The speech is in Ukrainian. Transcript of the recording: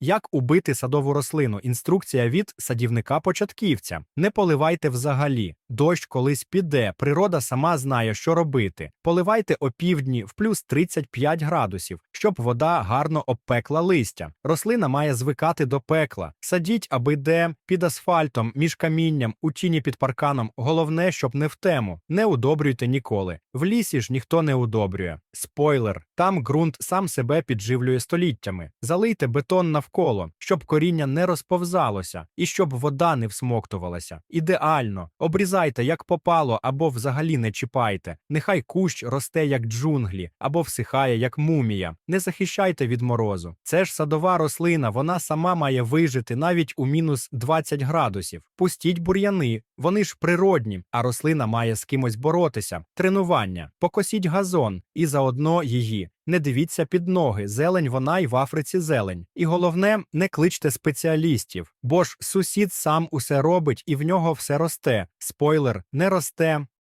Як убити садову рослину? Інструкція від садівника-початківця. Не поливайте взагалі. Дощ колись піде, природа сама знає, що робити. Поливайте опівдні в плюс 35 градусів, щоб вода гарно обпекла листя. Рослина має звикати до пекла. Садіть, аби де під асфальтом, між камінням, у тіні під парканом. Головне, щоб не в тему. Не удобрюйте ніколи. В лісі ж ніхто не удобрює. Спойлер: там ґрунт сам себе підживлює століттями. Залийте бетон навколо, щоб коріння не розповзалося і щоб вода не всмоктувалася. Ідеально. Обрізайте як попало, або взагалі не чіпайте. Нехай кущ росте як джунглі, або всихає як мумія. Не захищайте від морозу. Це ж садова рослина, вона сама має вижити навіть у мінус 20 градусів. Пустіть бур'яни, вони ж природні, а рослина має з кимось боротися. Тренування. Покосіть газон і заодно її. Не дивіться під ноги, зелень вона й в Африці зелень. І головне, не кличте спеціалістів, бо ж сусід сам усе робить і в нього все росте. Спойлер, не росте.